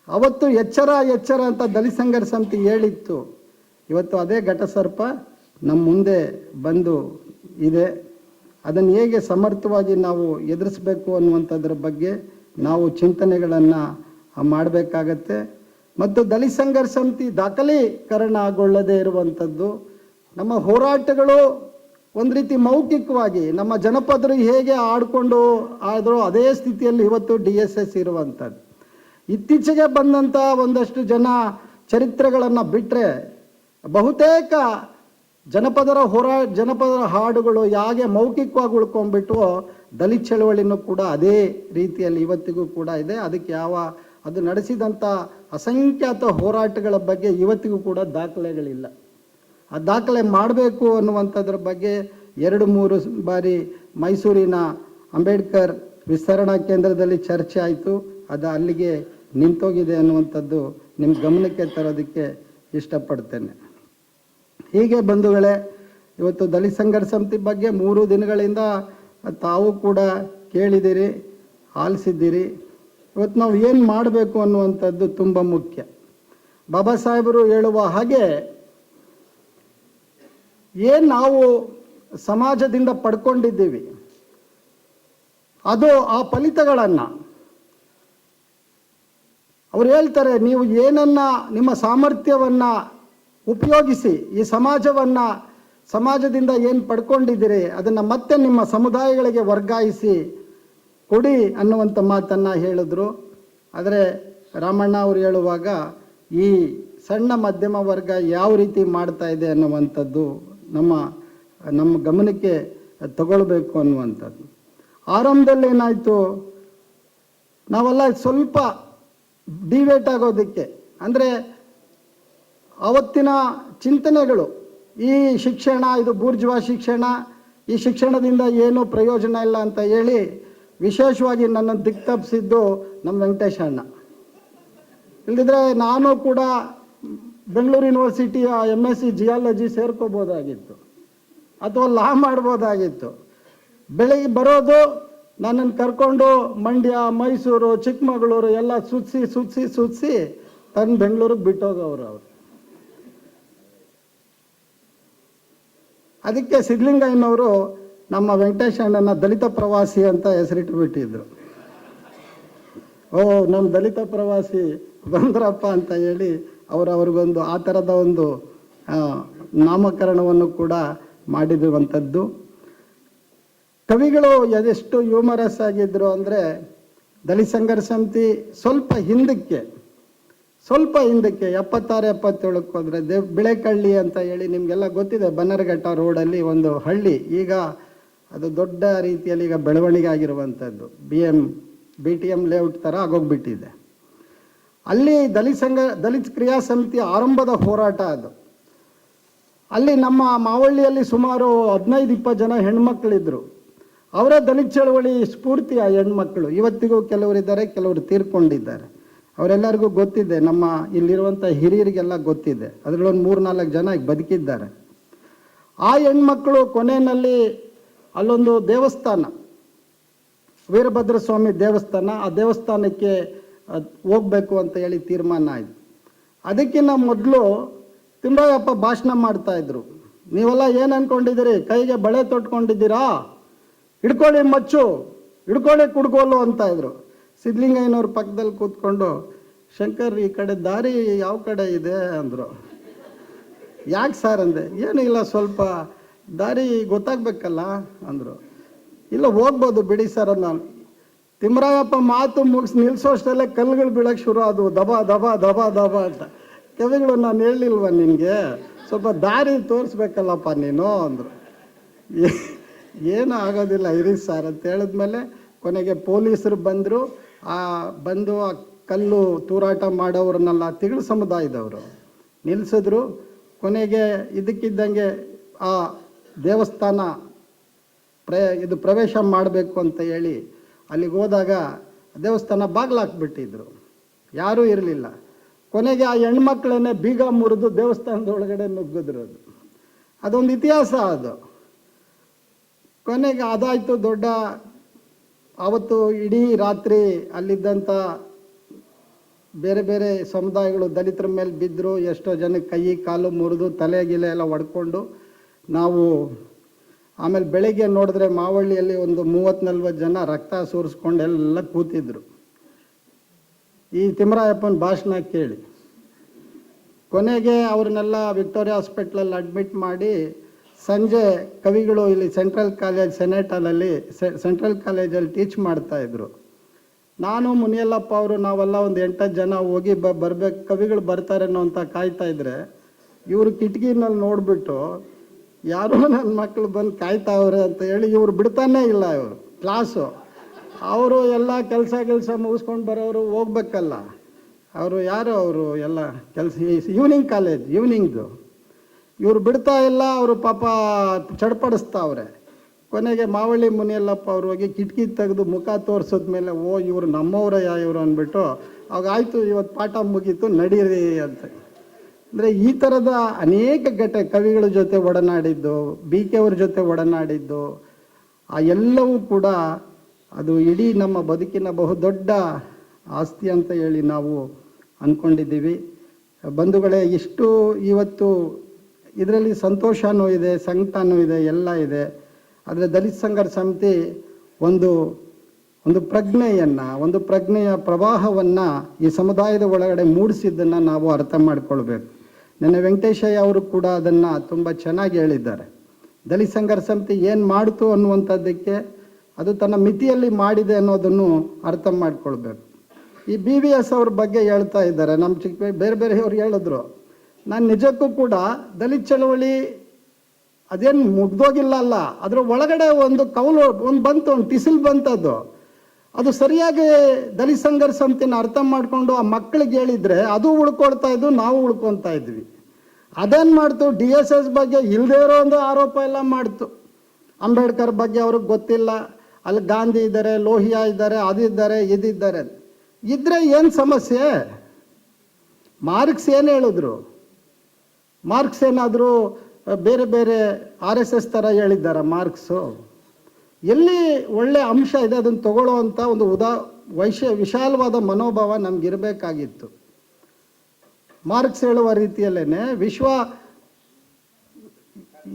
ಅವತ್ತು ಎಚ್ಚರ ಎಚ್ಚರ ಅಂತ ದಲಿತ ಸಂಘರ್ಷ ಸಮಿತಿ ಹೇಳಿತ್ತು. ಇವತ್ತು ಅದೇ ಘಟಸರ್ಪ ನಮ್ಮ ಮುಂದೆ ಬಂದು ಇದೆ. ಅದನ್ನು ಹೇಗೆ ಸಮರ್ಥವಾಗಿ ನಾವು ಎದುರಿಸಬೇಕು ಅನ್ನುವಂಥದ್ರ ಬಗ್ಗೆ ನಾವು ಚಿಂತನೆಗಳನ್ನು ಮಾಡಬೇಕಾಗತ್ತೆ. ಮತ್ತು ದಲಿತ ಸಂಘರ್ಷ ಸಮಿತಿ ದಾಖಲೀಕರಣಗೊಳ್ಳದೇ ಇರುವಂಥದ್ದು. ನಮ್ಮ ಹೋರಾಟಗಳು ಒಂದು ರೀತಿ ಮೌಖಿಕವಾಗಿ ನಮ್ಮ ಜನಪದರು ಹೇಗೆ ಆಡಿಕೊಂಡು ಆದರೂ ಅದೇ ಸ್ಥಿತಿಯಲ್ಲಿ ಇವತ್ತು ಡಿ ಎಸ್ ಎಸ್ ಇರುವಂಥದ್ದು. ಇತ್ತೀಚೆಗೆ ಬಂದಂಥ ಒಂದಷ್ಟು ಜನ ಚರಿತ್ರೆಗಳನ್ನು ಬಿಟ್ಟರೆ ಬಹುತೇಕ ಜನಪದರ ಹೋರಾ, ಜನಪದರ ಹಾಡುಗಳು ಹೇಗೆ ಮೌಖಿಕವಾಗಿ ಉಳ್ಕೊಂಡ್ಬಿಟ್ಟು ದಲಿತ ಚಳವಳಿನೂ ಕೂಡ ಅದೇ ರೀತಿಯಲ್ಲಿ ಇವತ್ತಿಗೂ ಕೂಡ ಇದೆ. ಅದಕ್ಕೆ ಯಾವ, ಅದು ನಡೆಸಿದಂಥ ಅಸಂಖ್ಯಾತ ಹೋರಾಟಗಳ ಬಗ್ಗೆ ಇವತ್ತಿಗೂ ಕೂಡ ದಾಖಲೆಗಳಿಲ್ಲ. ಆ ದಾಖಲೆ ಮಾಡಬೇಕು ಅನ್ನುವಂಥದ್ರ ಬಗ್ಗೆ ಎರಡು ಮೂರು ಬಾರಿ ಮೈಸೂರಿನ ಅಂಬೇಡ್ಕರ್ ವಿಸ್ತರಣಾ ಕೇಂದ್ರದಲ್ಲಿ ಚರ್ಚೆ ಆಯಿತು. ಅದು ಅಲ್ಲಿಗೆ ನಿಂತೋಗಿದೆ ಅನ್ನುವಂಥದ್ದು ನಿಮ್ಮ ಗಮನಕ್ಕೆ ತರೋದಕ್ಕೆ ಇಷ್ಟಪಡ್ತೇನೆ. ಹೀಗೆ ಬಂಧುಗಳೇ, ಇವತ್ತು ದಲಿತ ಸಂಘರ್ಷ ಸಮಿತಿ ಬಗ್ಗೆ ಮೂರು ದಿನಗಳಿಂದ ತಾವು ಕೂಡ ಕೇಳಿದಿರಿ ಆಲಿಸಿದ್ದೀರಿ ಇವತ್ತು ನಾವು ಏನು ಮಾಡಬೇಕು ಅನ್ನುವಂಥದ್ದು ತುಂಬ ಮುಖ್ಯ. ಬಾಬಾ ಸಾಹೇಬರು ಹೇಳುವ ಹಾಗೆ ಏನು ನಾವು ಸಮಾಜದಿಂದ ಪಡ್ಕೊಂಡಿದ್ದೀವಿ, ಅದು ಆ ಫಲಿತಗಳನ್ನು. ಅವ್ರು ಹೇಳ್ತಾರೆ, ನೀವು ಏನನ್ನ ನಿಮ್ಮ ಸಾಮರ್ಥ್ಯವನ್ನು ಉಪಯೋಗಿಸಿ, ಈ ಸಮಾಜವನ್ನು, ಸಮಾಜದಿಂದ ಏನು ಪಡ್ಕೊಂಡಿದ್ದೀರಿ, ಅದನ್ನು ಮತ್ತೆ ನಿಮ್ಮ ಸಮುದಾಯಗಳಿಗೆ ವರ್ಗಾಯಿಸಿ ಕೊಡಿ ಅನ್ನುವಂಥ ಮಾತನ್ನು ಹೇಳಿದ್ರು. ಆದರೆ ರಾಮಣ್ಣ ಅವರು ಹೇಳುವಾಗ, ಈ ಸಣ್ಣ ಮಧ್ಯಮ ವರ್ಗ ಯಾವ ರೀತಿ ಮಾಡ್ತಾ ಇದೆ ಅನ್ನುವಂಥದ್ದು ನಮ್ಮ ನಮ್ಮ ಗಮನಕ್ಕೆ ತಗೊಳ್ಬೇಕು ಅನ್ನುವಂಥದ್ದು. ಆರಂಭದಲ್ಲಿ ಏನಾಯಿತು, ನಾವೆಲ್ಲ ಸ್ವಲ್ಪ ಡಿವೇಟ್ ಆಗೋದಕ್ಕೆ, ಅಂದರೆ ಅವತ್ತಿನ ಚಿಂತನೆಗಳು, ಈ ಶಿಕ್ಷಣ, ಇದು ಬೂರ್ಜ್ವಾ ಶಿಕ್ಷಣ, ಈ ಶಿಕ್ಷಣದಿಂದ ಏನೂ ಪ್ರಯೋಜನ ಇಲ್ಲ ಅಂತ ಹೇಳಿ ವಿಶೇಷವಾಗಿ ನನ್ನನ್ನು ದಿಕ್ತಪ್ಪಿಸಿದ್ದು ನಮ್ಮ ವೆಂಕಟೇಶ ಅಣ್ಣ. ಇಲ್ಲದಿದ್ರೆ ನಾನು ಕೂಡ ಬೆಂಗಳೂರು ಯೂನಿವರ್ಸಿಟಿಯ ಎಂ ಎಸ್ ಸಿ ಜಿಯಾಲಜಿ ಸೇರ್ಕೋಬೋದಾಗಿತ್ತು ಅಥವಾ ಲಾ ಮಾಡ್ಬೋದಾಗಿತ್ತು. ಬೆಳಿಗ್ಗೆ ಬರೋದು ನನ್ನನ್ನು ಕರ್ಕೊಂಡು ಮಂಡ್ಯ, ಮೈಸೂರು, ಚಿಕ್ಕಮಗಳೂರು ಎಲ್ಲ ಸುತ್ತಿಸಿ ಸುತ್ತಿಸಿ ಸುತ್ತಿಸಿ ತನ್ನ ಬೆಂಗಳೂರಿಗೆ ಬಿಟ್ಟೋಗವ್ರು ಅವರು. ಅದಕ್ಕೆ ಸಿದ್ಧಲಿಂಗಯ್ಯನವರು ನಮ್ಮ ವೆಂಕಟೇಶ್ ಅಣ್ಣನ ದಲಿತ ಪ್ರವಾಸಿ ಅಂತ ಹೆಸರಿಟ್ಟು ಬಿಟ್ಟಿದ್ರು. ಓ ನಮ್ಮ ದಲಿತ ಪ್ರವಾಸಿ ಬಂದ್ರಪ್ಪ ಅಂತ ಹೇಳಿ ಅವರು ಅವ್ರಿಗೊಂದು ಆ ಥರದ ಒಂದು ನಾಮಕರಣವನ್ನು ಕೂಡ ಮಾಡಿರುವಂಥದ್ದು. ಕವಿಗಳು ಎಷ್ಟು ಹ್ಯೂಮರಸ್ ಆಗಿದ್ರು ಅಂದರೆ ದಲಿತ ಸ್ವಲ್ಪ ಹಿಂದಕ್ಕೆ ಸ್ವಲ್ಪ ಹಿಂದಕ್ಕೆ ಎಪ್ಪತ್ತಾರು, ಎಪ್ಪತ್ತೇಳಕ್ಕೆ ಹೋದರೆ ದೇವ್, ಬಿಳೆಕಳ್ಳಿ ಅಂತ ಹೇಳಿ ನಿಮಗೆಲ್ಲ ಗೊತ್ತಿದೆ ಬನ್ನರಘಟ್ಟ ರೋಡಲ್ಲಿ ಒಂದು ಹಳ್ಳಿ. ಈಗ ಅದು ದೊಡ್ಡ ರೀತಿಯಲ್ಲಿ ಈಗ ಬೆಳವಣಿಗೆ ಆಗಿರುವಂಥದ್ದು B M B T M layout ಥರ ಆಗೋಗ್ಬಿಟ್ಟಿದೆ. ಅಲ್ಲಿ ದಲಿತ ಸಂಘ, ದಲಿತ ಕ್ರಿಯಾ ಸಮಿತಿ ಆರಂಭದ ಹೋರಾಟ ಅದು. ಅಲ್ಲಿ ನಮ್ಮ ಮಾವಳ್ಳಿಯಲ್ಲಿ ಸುಮಾರು ಹದಿನೈದು, ಇಪ್ಪತ್ತು ಜನ ಹೆಣ್ಮಕ್ಳಿದ್ರು. ಅವರೇ ದಲಿತ ಚಳವಳಿ ಸ್ಫೂರ್ತಿ ಆ ಹೆಣ್ಮಕ್ಳು. ಇವತ್ತಿಗೂ ಕೆಲವರಿದ್ದಾರೆ ಕೆಲವರು ತೀರ್ಕೊಂಡಿದ್ದಾರೆ. ಅವರೆಲ್ಲರಿಗೂ ಗೊತ್ತಿದೆ, ನಮ್ಮ ಇಲ್ಲಿರುವಂಥ ಹಿರಿಯರಿಗೆಲ್ಲ ಗೊತ್ತಿದೆ. ಅದರಲ್ಲೊಂದು ಮೂರು ನಾಲ್ಕು ಜನ ಈಗ ಬದುಕಿದ್ದಾರೆ. ಆ ಹೆಣ್ಮಕ್ಳು ಕೊನೆಯಲ್ಲಿ ಅಲ್ಲೊಂದು ದೇವಸ್ಥಾನ. ವೀರಭದ್ರ ಸ್ವಾಮಿ ದೇವಸ್ಥಾನ, ಆ ದೇವಸ್ಥಾನಕ್ಕೆ ಹೋಗಬೇಕು ಅಂತ ಹೇಳಿ ತೀರ್ಮಾನ ಆಯಿತು. ಅದಕ್ಕಿಂತ ಮೊದಲು ತಿಮ್ಮರಾಯಪ್ಪ ಭಾಷಣ ಮಾಡ್ತಾಯಿದ್ರು ನೀವೆಲ್ಲ ಏನು ಅಂದ್ಕೊಂಡಿದ್ದೀರಿ ಕೈಗೆ ಬಳೆ ತೊಟ್ಕೊಂಡಿದ್ದೀರಾ? ಹಿಡ್ಕೊಳ್ಳಿ ಮಚ್ಚು, ಹಿಡ್ಕೊಳ್ಳಿ ಕುಡ್ಕೋಲು ಅಂತ ಇದ್ರು. ಸಿದ್ಲಿಂಗಯ್ಯನವ್ರ ಪಕ್ಕದಲ್ಲಿ ಕೂತ್ಕೊಂಡು, ಶಂಕರ್, ಈ ಕಡೆ ದಾರಿ ಯಾವ ಕಡೆ ಇದೆ? ಅಂದರು. ಯಾಕೆ ಸರ್ ಅಂದೆ ಏನೂ ಇಲ್ಲ ಸ್ವಲ್ಪ ದಾರಿ ಗೊತ್ತಾಗ್ಬೇಕಲ್ಲ ಅಂದರು. ಇಲ್ಲ, ಹೋಗ್ಬೋದು ಬಿಡಿ ಸರ್ ನಾನು. ತಿಮ್ಮರಾಯಪ್ಪ ಮಾತು ಮುಗಿಸಿ ನಿಲ್ಲಿಸೋಷ್ಟಲ್ಲೇ ಕಲ್ಲುಗಳು ಬೀಳಕ್ಕೆ ಶುರು ಆದವು. ದಬ ದಬ, ದಬಾ, ದಬ ಅಂತ. ಕವಿಗಳು ನಾನು ಹೇಳಿಲ್ವ ನಿನಗೆ? ಸ್ವಲ್ಪ ದಾರಿ ತೋರಿಸ್ಬೇಕಲ್ಲಪ್ಪ ನೀನು ಅಂದರು. ಏನು ಆಗೋದಿಲ್ಲ, ಇರಿ ಸರ್ ಅಂತ ಹೇಳಿದ್ಮೇಲೆ ಕೊನೆಗೆ ಪೊಲೀಸರು ಬಂದರು. ಆ, ಬಂದು ಆ ಕಲ್ಲು ತೂರಾಟ ಮಾಡೋರನ್ನೆಲ್ಲ ತಿಗಳು ಸಮುದಾಯದವರು. ನಿಲ್ಲಿಸಿದ್ರು ಕೊನೆಗೆ ಇದಕ್ಕಿದ್ದಂಗೆ ಆ ದೇವಸ್ಥಾನ ಪ್ರ, ಇದು ಪ್ರವೇಶ ಮಾಡಬೇಕು ಅಂತ ಹೇಳಿ ಅಲ್ಲಿಗೆ ಹೋದಾಗ ದೇವಸ್ಥಾನ ಬಾಗಿಲಾಕ್ಬಿಟ್ಟಿದ್ರು. ಯಾರೂ ಇರಲಿಲ್ಲ. ಕೊನೆಗೆ ಆ ಹೆಣ್ಮಕ್ಳನ್ನೇ ಬೀಗ ಮುರಿದು ದೇವಸ್ಥಾನದ ಒಳಗಡೆ ನುಗ್ಗಿದ್ರು ಅದು. ಅದೊಂದು ಇತಿಹಾಸ ಅದು. ಕೊನೆಗೆ ಅದಾಯಿತು ದೊಡ್ಡ, ಆವತ್ತು ಇಡೀ ರಾತ್ರಿ ಅಲ್ಲಿದ್ದಂಥ ಬೇರೆ ಬೇರೆ ಸಮುದಾಯಗಳು ದಲಿತರ ಮೇಲೆ ಬಿದ್ದರು ಎಷ್ಟೋ ಜನಕ್ಕೆ ಕೈ, ಕಾಲು ಮುರಿದು ತಲೆ, ಗಿಲೆ ಎಲ್ಲ ಹೊಡ್ಕೊಂಡು ನಾವು ಆಮೇಲೆ ಬೆಳಗ್ಗೆ ನೋಡಿದ್ರೆ ಮಾವಳ್ಳಿಯಲ್ಲಿ ಒಂದು ಮೂವತ್ತು ನಲ್ವತ್ತು ಜನ ರಕ್ತ ಸುರಿಸ್ಕೊಂಡು ಎಲ್ಲ ಕೂತಿದ್ರು. ಈ ತಿಮ್ಮರಾಯಪ್ಪನ ಭಾಷಣ ಕೇಳಿ. ಕೊನೆಗೆ ಅವ್ರನ್ನೆಲ್ಲ ವಿಕ್ಟೋರಿಯಾ ಹಾಸ್ಪಿಟ್ಲಲ್ಲಿ ಅಡ್ಮಿಟ್ ಮಾಡಿ ಸಂಜೆ ಕವಿಗಳು ಇಲ್ಲಿ ಸೆಂಟ್ರಲ್ ಕಾಲೇಜ್ ಸೆನೆಟಲಲ್ಲಿ ಸೆಂಟ್ರಲ್ ಕಾಲೇಜಲ್ಲಿ ಟೀಚ್ ಮಾಡ್ತಾಯಿದ್ರು ನಾನು, ಮುನಿಯಲ್ಲಪ್ಪ ಅವರು ನಾವೆಲ್ಲ ಒಂದು ಎಂಟತ್ತು ಜನ ಹೋಗಿ ಬ, ಬರ್ಬೇಕು, ಕವಿಗಳು ಬರ್ತಾರೇನೋ ಅಂತ ಕಾಯ್ತಾ ಇದ್ರೆ ಇವರು ಕಿಟಕಿನಲ್ಲಿ ನೋಡಿಬಿಟ್ಟು ಯಾರೋ ನನ್ನ ಮಕ್ಕಳು ಬಂದು ಕಾಯ್ತಾವ್ರೆ ಅಂತ ಹೇಳಿ ಇವ್ರು ಬಿಡ್ತಾನೇ ಇಲ್ಲ ಇವರು. ಕ್ಲಾಸು ಅವರು ಎಲ್ಲ ಕೆಲಸ ಕೆಲಸ ಮುಗಿಸ್ಕೊಂಡು ಬರೋರು ಹೋಗ್ಬೇಕಲ್ಲ. ಅವರು ಯಾರು ಅವರು ಎಲ್ಲ ಕೆಲಸ ಈವ್ನಿಂಗ್ ಕಾಲೇಜ್ ಈವ್ನಿಂಗ್ದು ಇವ್ರು ಬಿಡ್ತಾ ಇಲ್ಲ, ಅವರು ಪಾಪ ಚಡ್ಪಡಿಸ್ತಾವ್ರೆ. ಕೊನೆಗೆ ಮಾವಳ್ಳಿ ಮುನಿಯಲ್ಲಪ್ಪ ಅವ್ರು ಹೋಗಿ ಕಿಟಕಿ ತೆಗೆದು ಮುಖ ತೋರಿಸಿದ್ಮೇಲೆ, ಓ ಇವರು ನಮ್ಮವರಯ್ಯ ಇವರು ಅಂದ್ಬಿಟ್ಟು ಅವಾಗ ಆಯಿತು ಇವತ್ತು ಪಾಠ ಮುಗೀತು, ನಡೀರಿ ಅಂತ. ಅಂದರೆ ಈ ಥರದ ಅನೇಕ ಘಟ ಕವಿಗಳ ಜೊತೆ ಒಡನಾಡಿದ್ದು ಬಿ ಕೆ ಅವ್ರ ಜೊತೆ ಒಡನಾಡಿದ್ದು, ಆ ಎಲ್ಲವೂ ಕೂಡ ಅದು ಇಡೀ ನಮ್ಮ ಬದುಕಿನ ಬಹುದೊಡ್ಡ ಆಸ್ತಿ ಅಂತ ಹೇಳಿ ನಾವು ಅಂದ್ಕೊಂಡಿದ್ದೀವಿ ಬಂಧುಗಳೇ, ಇಷ್ಟು ಇವತ್ತು ಇದರಲ್ಲಿ ಸಂತೋಷನೂ ಇದೆ ಸಂಕಟನೂ ಇದೆ, ಎಲ್ಲ ಇದೆ. ಆದರೆ ದಲಿತ ಸಂಘರ್ಷ ಸಮಿತಿ ಒಂದು ಒಂದು ಪ್ರಜ್ಞೆಯನ್ನು, ಒಂದು ಪ್ರಜ್ಞೆಯ ಪ್ರವಾಹವನ್ನು ಈ ಸಮುದಾಯದ ಒಳಗಡೆ ಮೂಡಿಸಿದ್ದನ್ನು ನಾವು ಅರ್ಥ ಮಾಡ್ಕೊಳ್ಬೇಕು. ನೆನ್ನೆ ವೆಂಕಟೇಶಯ್ಯ ಅವರು ಕೂಡ ಅದನ್ನು ತುಂಬ ಚೆನ್ನಾಗಿ ಹೇಳಿದ್ದಾರೆ. ದಲಿತ ಸಂಘರ್ಷ ಸಮಿತಿ ಏನು ಮಾಡಿತು ಅನ್ನುವಂಥದ್ದಕ್ಕೆ ಅದು ತನ್ನ ಮಿತಿಯಲ್ಲಿ ಮಾಡಿದೆ ಅನ್ನೋದನ್ನು ಅರ್ಥ ಮಾಡಿಕೊಳ್ಬೇಕು. ಈ ಬಿ ವಿ ಎಸ್ ಅವ್ರ ಬಗ್ಗೆ ಹೇಳ್ತಾ ಇದ್ದಾರೆ. ನಮ್ಮ ಚಿಕ್ಕ ಬೇರೆ ಬೇರೆಯವ್ರು ಹೇಳಿದ್ರು. ನಾನು ನಿಜಕ್ಕೂ ಕೂಡ ದಲಿತ ಚಳವಳಿ ಅದೇನು ಮುಗ್ದೋಗಿಲ್ಲ ಅಲ್ಲ. ಅದರ ಒಳಗಡೆ ಒಂದು ಕೌಲು ಒಂದು ಬಂತು, ಒಂದು ಟಿಸಿಲ್ ಬಂತದ್ದು ಅದು ಸರಿಯಾಗಿ ದಲಿತ ಸಂಘರ್ಷ ಸಮಿತಿನ ಅರ್ಥ ಮಾಡಿಕೊಂಡು ಆ ಮಕ್ಕಳಿಗೆ ಹೇಳಿದ್ರೆ ಅದು ಉಳ್ಕೊಳ್ತಾ ಇದ್ದು ನಾವು ಉಳ್ಕೊತಾ ಇದ್ವಿ. ಅದೇನು ಮಾಡ್ತು? ಡಿ ಎಸ್ ಎಸ್ ಬಗ್ಗೆ ಇಲ್ಲದೇ ಇರೋ ಒಂದು ಆರೋಪ ಎಲ್ಲ ಮಾಡ್ತು. ಅಂಬೇಡ್ಕರ್ ಬಗ್ಗೆ ಅವ್ರಿಗೆ ಗೊತ್ತಿಲ್ಲ. ಅಲ್ಲಿ ಗಾಂಧಿ ಇದ್ದಾರೆ, ಲೋಹಿಯಾ ಇದ್ದಾರೆ ಅದಿದ್ದಾರೆ ಇದಿದ್ದಾರೆ ಇದ್ರೆ ಏನು ಸಮಸ್ಯೆ? ಮಾರ್ಕ್ಸ್ ಏನು ಹೇಳಿದ್ರು? ಮಾರ್ಕ್ಸ್ ಏನಾದರೂ ಬೇರೆ ಬೇರೆ ಆರ್ ಎಸ್ ಎಸ್ ಥರ ಹೇಳಿದ್ದಾರ ಮಾರ್ಕ್ಸು? ಎಲ್ಲಿ ಒಳ್ಳೆ ಅಂಶ ಇದೆ ಅದನ್ನು ತಗೊಳ್ಳುವಂಥ ಒಂದು ಉದಾ ವೈಶ ವಿಶಾಲವಾದ ಮನೋಭಾವ ನಮಗಿರಬೇಕಾಗಿತ್ತು. ಮಾರ್ಕ್ಸ್ ಹೇಳುವ ರೀತಿಯಲ್ಲೇ ವಿಶ್ವ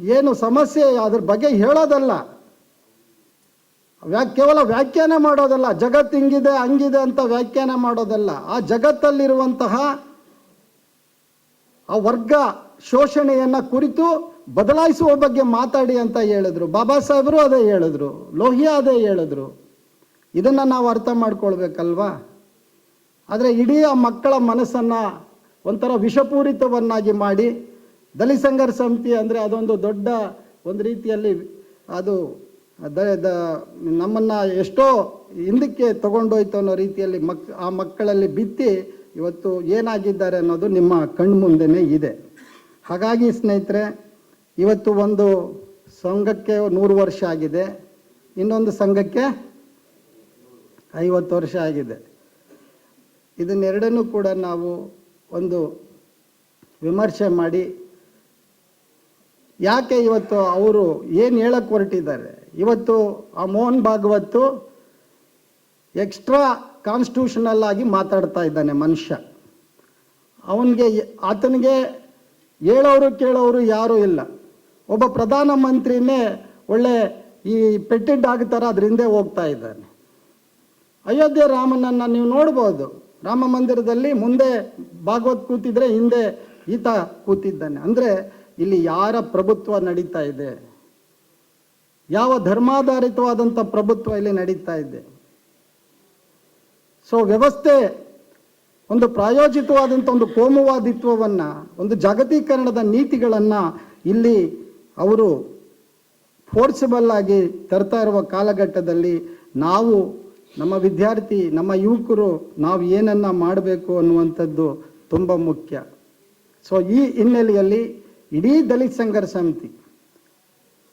ಏನು ಸಮಸ್ಯೆ ಅದ್ರ ಬಗ್ಗೆ ಹೇಳೋದಲ್ಲ. ವ್ಯಾ ಕೇವಲ ವ್ಯಾಖ್ಯಾನ ಮಾಡೋದಲ್ಲ ಜಗತ್ತು ಹಿಂಗಿದೆ, ಹಂಗಿದೆ ಅಂತ ವ್ಯಾಖ್ಯಾನ ಮಾಡೋದಲ್ಲ. ಆ ಜಗತ್ತಲ್ಲಿರುವಂತಹ ಆ ವರ್ಗ ಶೋಷಣೆಯನ್ನ ಕುರಿತು ಬದಲಾಯಿಸುವ ಬಗ್ಗೆ ಮಾತಾಡಿ ಅಂತ ಹೇಳಿದ್ರು. ಬಾಬಾ ಸಾಹೇಬರು ಅದೇ ಹೇಳಿದ್ರು. ಲೋಹಿಯಾ ಅದೇ ಹೇಳಿದ್ರು. ಇದನ್ನ ನಾವು ಅರ್ಥ ಮಾಡ್ಕೊಳ್ಬೇಕಲ್ವಾ? ಆದರೆ ಇಡೀ ಆ ಮಕ್ಕಳ ಮನಸ್ಸನ್ನ ಒಂಥರ ವಿಷಪೂರಿತವನ್ನಾಗಿ ಮಾಡಿ ದಲಿತ ಸಂಘರ್ಷ ಸಮಿತಿ ಅಂದರೆ ಅದೊಂದು ದೊಡ್ಡ ಒಂದು ರೀತಿಯಲ್ಲಿ ಅದು ದ, ನಮ್ಮನ್ನು ಎಷ್ಟೋ ಹಿಂದಕ್ಕೆ ತಗೊಂಡೋಯ್ತು ಅನ್ನೋ ರೀತಿಯಲ್ಲಿ ಮಕ್, ಆ ಮಕ್ಕಳಲ್ಲಿ ಬಿತ್ತಿ ಇವತ್ತು ಏನಾಗಿದ್ದಾರೆ ಅನ್ನೋದು ನಿಮ್ಮ ಕಣ್ಮುಂದೆನೇ ಇದೆ. ಹಾಗಾಗಿ ಸ್ನೇಹಿತರೆ ಇವತ್ತು ಒಂದು ಸಂಘಕ್ಕೆ ನೂರು ವರ್ಷ ಆಗಿದೆ. ಇನ್ನೊಂದು ಸಂಘಕ್ಕೆ ಐವತ್ತು ವರ್ಷ ಆಗಿದೆ. ಇದನ್ನೆರಡನ್ನೂ ಕೂಡ ನಾವು ಒಂದು ವಿಮರ್ಶೆ ಮಾಡಿ, ಯಾಕೆ ಇವತ್ತು ಅವರು ಏನು ಹೇಳಕ್ಕೆ ಹೊರಟಿದ್ದಾರೆ? ಇವತ್ತು ಆ ಮೋಹನ್ ಭಾಗವತ್ತು ಎಕ್ಸ್ಟ್ರಾ ಕಾನ್ಸ್ಟಿಟ್ಯೂಷನಲ್ ಆಗಿ ಮಾತಾಡ್ತಾ ಇದ್ದಾನೆ ಮನುಷ್ಯ. ಅವನಿಗೆ, ಆತನಿಗೆ ಹೇಳೋರು ಕೇಳೋರು ಯಾರೂ ಇಲ್ಲ. ಒಬ್ಬ ಪ್ರಧಾನ ಮಂತ್ರಿನೇ ಒಳ್ಳೆ ಈ ಪೆಟ್ಟಿಡ್ ಆಗ್ತಾರೆ ಅದ್ರ ಹೋಗ್ತಾ ಇದ್ದಾನೆ. ಅಯೋಧ್ಯೆ ರಾಮನನ್ನು ನೀವು ನೋಡ್ಬೋದು. ರಾಮ ಮಂದಿರದಲ್ಲಿ ಮುಂದೆ ಭಾಗವತ್ ಕೂತಿದ್ರೆ ಹಿಂದೆ ಈತ ಕೂತಿದ್ದಾನೆ. ಅಂದರೆ ಇಲ್ಲಿ ಯಾರ ಪ್ರಭುತ್ವ ನಡೀತಾ ಇದೆ? ಯಾವ ಧರ್ಮಾಧಾರಿತವಾದಂಥ ಪ್ರಭುತ್ವ ಇಲ್ಲಿ ನಡೀತಾ ಇದೆ? ಸೊ ವ್ಯವಸ್ಥೆ ಒಂದು ಪ್ರಾಯೋಜಿತವಾದಂಥ ಒಂದು ಕೋಮುವಾದಿತ್ವವನ್ನು, ಒಂದು ಜಾಗತೀಕರಣದ ನೀತಿಗಳನ್ನು ಇಲ್ಲಿ ಅವರು ಫೋರ್ಸಬಲ್ ಆಗಿ ತರ್ತಾ ಇರುವ ಕಾಲಘಟ್ಟದಲ್ಲಿ ನಾವು, ನಮ್ಮ ವಿದ್ಯಾರ್ಥಿ, ನಮ್ಮ ಯುವಕರು ನಾವು ಏನನ್ನ ಮಾಡಬೇಕು ಅನ್ನುವಂಥದ್ದು ತುಂಬ ಮುಖ್ಯ. ಸೊ ಈ ಹಿನ್ನೆಲೆಯಲ್ಲಿ ಇಡೀ ದಲಿತ ಸಂಘರ್ಷ ಸಮಿತಿ,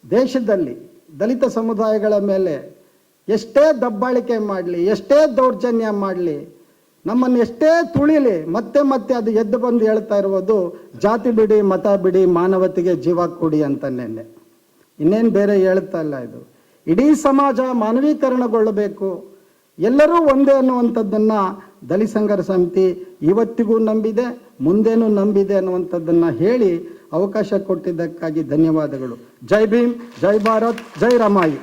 ದೇಶದಲ್ಲಿ ದಲಿತ ಸಮುದಾಯಗಳ ಮೇಲೆ ಎಷ್ಟೇ ದಬ್ಬಾಳಿಕೆ ಮಾಡಲಿ, ಎಷ್ಟೇ ದೌರ್ಜನ್ಯ ಮಾಡಲಿ ನಮ್ಮನ್ನು ಎಷ್ಟೇ ತುಳಿಲಿ, ಮತ್ತೆ ಮತ್ತೆ ಅದು ಎದ್ದು ಬಂದು ಹೇಳ್ತಾ ಇರುವುದು, ಜಾತಿ ಬಿಡಿ, ಮತ ಬಿಡಿ, ಮಾನವತೆಗೆ ಜೀವ ಕೊಡಿ ಅಂತ ನೆನ್ನೆ. ಇನ್ನೇನು ಬೇರೆ ಹೇಳ್ತಾ ಇಲ್ಲ ಇದು. ಇಡೀ ಸಮಾಜ ಮಾನವೀಕರಣಗೊಳ್ಳಬೇಕು. ಎಲ್ಲರೂ ಒಂದೇ ಅನ್ನುವಂಥದ್ದನ್ನು ದಲಿತ ಸಂಘರ ಸಮಿತಿ ಇವತ್ತಿಗೂ ನಂಬಿದೆ, ಮುಂದೇನು ನಂಬಿದೆ ಅನ್ನುವಂಥದ್ದನ್ನು ಹೇಳಿ ಅವಕಾಶ ಕೊಟ್ಟಿದ್ದಕ್ಕಾಗಿ ಧನ್ಯವಾದಗಳು. ಜೈ ಭೀಮ್, ಜೈ ಭಾರತ್, ಜೈ ರಮಾಯಿ.